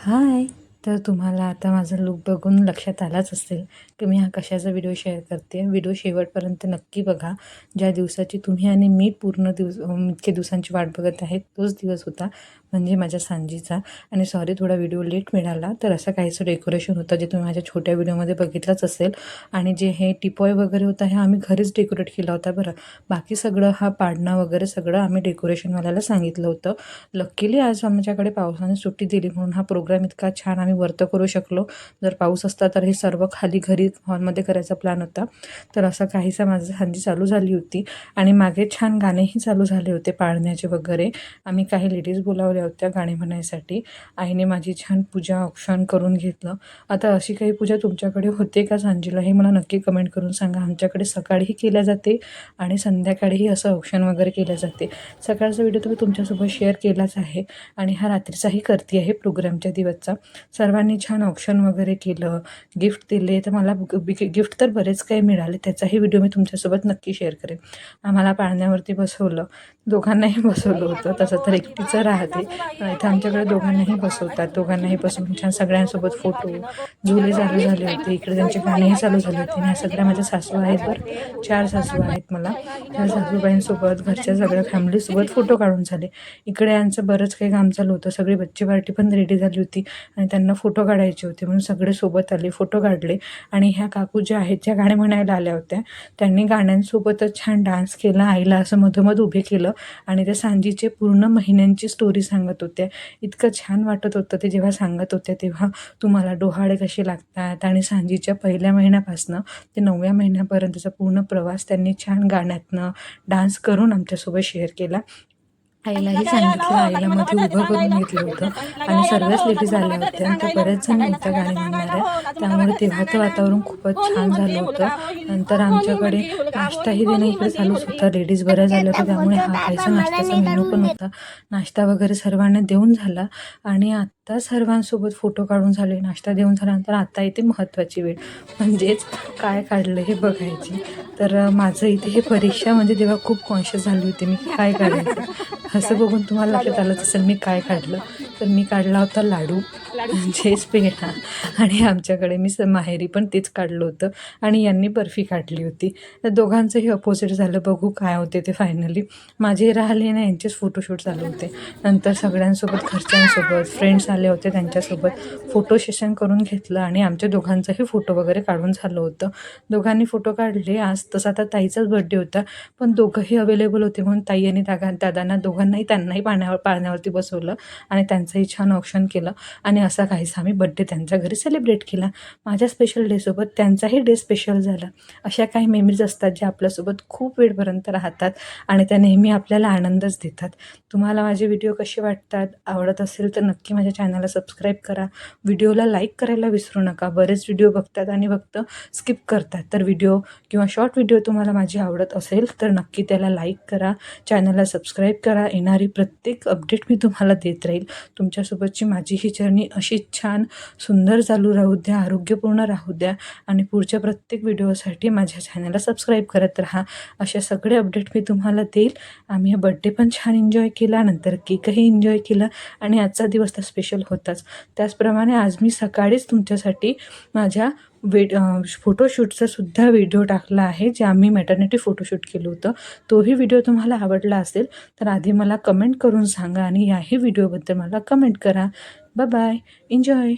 हाय तर तुम्हाला आता माझा लुक बघून लक्षात आलाच असेल की मी हा कशाचा व्हिडिओ शेअर करते. व्हिडिओ शेवटपर्यंत नक्की बघा. ज्या दिवसाची तुम्ही आणि मी पूर्ण दिवस इतके दिवसांची वाट बघत आहे तोच दिवस होता. म्हणजे माझ्या सांजीचा. आणि सॉरी थोडा व्हिडिओ लेट मिळाला. तर असं काहीसं डेकोरेशन होतं जे तुम्ही माझ्या छोट्या व्हिडिओमध्ये बघितलंच असेल. आणि जे हे टिपॉय वगैरे होतं हे आम्ही घरीच डेकोरेट केला होता बरं. बाकी सगळं हा पाडणं वगैरे सगळं आम्ही डेकोरेशनवाल्याला सांगितलं होतं. लकीली आज आमच्याकडे पावसाने सुट्टी दिली म्हणून हा प्रोग्राम इतका छान आम्ही वर्त करू शकलो. जर पाऊस असता तर हे सर्व खाली घरी हॉलमध्ये करायचा प्लॅन होता. तर असं काहीसा माझं सांजी चालू झाली होती. आणि मागे छान गाणेही चालू झाले होते पाळण्याचे वगैरे. आम्ही काही लेडीज बोलावले हव्या होत्या गाणी म्हणायसाठी. आईने माझी छान पूजा औक्षण करून घेतलं. आता अशी काही पूजा तुमच्याकडे होते का सांजीला? हे मला नक्की कमेंट करून सांगा. आमच्याकडे सकाळीही केल्या जाते आणि संध्याकाळीही असं औक्षण वगैरे केल्या जाते. सकाळचा व्हिडिओ तुम्ही तुमच्यासोबत शेअर केलाच आहे आणि हा रात्रीचाही करते आहे प्रोग्रामच्या दिवसचा. सर्वांनी छान ऑप्शन वगैरे केलं गिफ्ट दिले. तर मला गिफ्ट तर बरेच काही मिळाले. त्याचाही व्हिडिओ मी तुमच्यासोबत नक्की शेअर करेन. आम्हाला पाळण्यावरती बसवलं. दोघांनाही बसवलं होतं. तसं तर एकटीचं राहते. इथं आमच्याकडे दोघांनाही बसवतात. दोघांनाही बसवून छान सगळ्यांसोबत फोटो झुले चालू झाले होते. इकडे त्यांचे गाणेही चालू झाले होते. आणि ह्या सगळ्या माझ्या सासू आहेत बरं. चार सासू आहेत मला. त्या सासूबाईंसोबत घरच्या सगळ्या फॅमिलीसोबत फोटो काढून झाले. इकडे यांचं बरंच काही काम चालू होतं. सगळी बच्ची पार्टी पण रेडी झाली होती. आणि त्यांना फोटो काढायचे होते. म्हणून सगळे सोबत आले फोटो काढले. आणि ह्या काकू ज्या आहेत ज्या गाणे म्हणायला आल्या होत्या. त्यांनी गाण्यांसोबतच छान डान्स केला आईला असं मधोमध उभे केलं. आणि त्या सांजीचे पूर्ण महिन्यांची स्टोरी सांगत होत्या इतकं छान वाटत होतं ते जेव्हा सांगत होत्या तेव्हा तुम्हाला डोहाळे कसे लागतात आणि सांजीच्या पहिल्या महिन्यापासनं ते नवव्या महिन्यापर्यंतचा पूर्ण प्रवास त्यांनी छान गाण्यातनं डान्स करून आमच्यासोबत शेअर केला. आईलाही सांगितलं आईला मध्ये उभं करून घेतलं होतं. आणि सर्वच लेडीज आल्या होत्या त्या बऱ्याच जण होत्या गाणी म्हणणाऱ्या त्यामुळे तेव्हाचं वातावरण खूपच छान झालं होतं. नंतर आमच्याकडे नाश्ताही देणं इकडे चालूच होता. लेडीज बऱ्याच झाल्या होत्या त्यामुळे हा काहीसा नाश्त्याचा मेनू पण होता. नाश्ता वगैरे सर्वांना देऊन झाला. आणि आत्ता सर्वांसोबत फोटो काढून झाले नाश्ता देऊन झाल्यानंतर आता येते महत्त्वाची वेळ. म्हणजेच काय काढलं हे बघायची. तर माझं इथे हे परीक्षा म्हणजे तेव्हा खूप कॉन्शियस झाली होती मी काय काढायचं असं बघून तुम्हाला लक्षात आलंच असेल मी काय काढलं? तर मी काढला होता लाडू म्हणजेच पेढा. आणि आमच्याकडे मी स माहेरी पण तेच काढलं होतं आणि यांनी बर्फी काढली होती. तर दोघांचंही अपोजिट झालं बघू काय होते ते फायनली माझे राहिले ना यांचेच फोटोशूट चालू होते. नंतर सगळ्यांसोबत घरच्यांसोबत फ्रेंड्स आले होते त्यांच्यासोबत. फोटो सेशन करून घेतलं आणि आमच्या दोघांचाही फोटो वगैरे काढून झालं होतं. दोघांनी फोटो काढले. आज तसा आता ताईचाच बड्डे होता. पण दोघंही अवेलेबल होते म्हणून ताई आणि दादा दादांना दोघांनाही त्यांनाही पाण्यावर पाळण्यावरती बसवलं आणि त्यांचंही छान ऑप्शन केलं. आणि असा काहीसा आम्ही बड्डे त्यांच्या घरी सेलिब्रेट केला. माझ्या स्पेशल डेसोबत त्यांचाही डे स्पेशल झाला. अशा काही मेमरीज असतात ज्या आपल्यासोबत खूप वेळपर्यंत राहतात आणि त्या नेहमी आपल्याला आनंदच देतात. तुम्हाला माझे व्हिडिओ कसे वाटतात? आवडत असेल तर नक्की माझ्या चॅनलला सबस्क्राईब करा. व्हिडिओला लाईक करायला विसरू नका. बरेच व्हिडिओ बघतात आणि फक्त स्किप करतात. तर व्हिडिओ किंवा शॉर्ट व्हिडिओ तुम्हाला माझी आवडत असेल तर नक्की त्याला लाईक करा. चॅनलला सबस्क्राईब करा. येणारी प्रत्येक अपडेट मी तुम्हाला देत राहील. तुमच्यासोबतची माझी ही जर्नी अशीच छान सुंदर चालू राहू द्या आरोग्यपूर्ण राहू द्या आणि पुढच्या प्रत्येक व्हिडिओसाठी माझ्या चॅनलला सबस्क्राईब करत राहा. अशा सगळे अपडेट मी तुम्हाला देईल. आम्ही बड्डे पण छान एन्जॉय केला नंतर केकही एन्जॉय केला आणि आजचा दिवस तर स्पेशल होताच. त्याचप्रमाणे आज मी सकाळीच तुमच्यासाठी माझ्या वेड फोटोशूटचा सुद्धा व्हिडिओ टाकला आहे जे आम्ही मॅटर्निटी फोटोशूट केलं होतं. तोही व्हिडिओ तुम्हाला आवडला असेल तर आधी मला कमेंट करून सांगा आणि याही व्हिडिओबद्दल मला कमेंट करा. Bye bye enjoy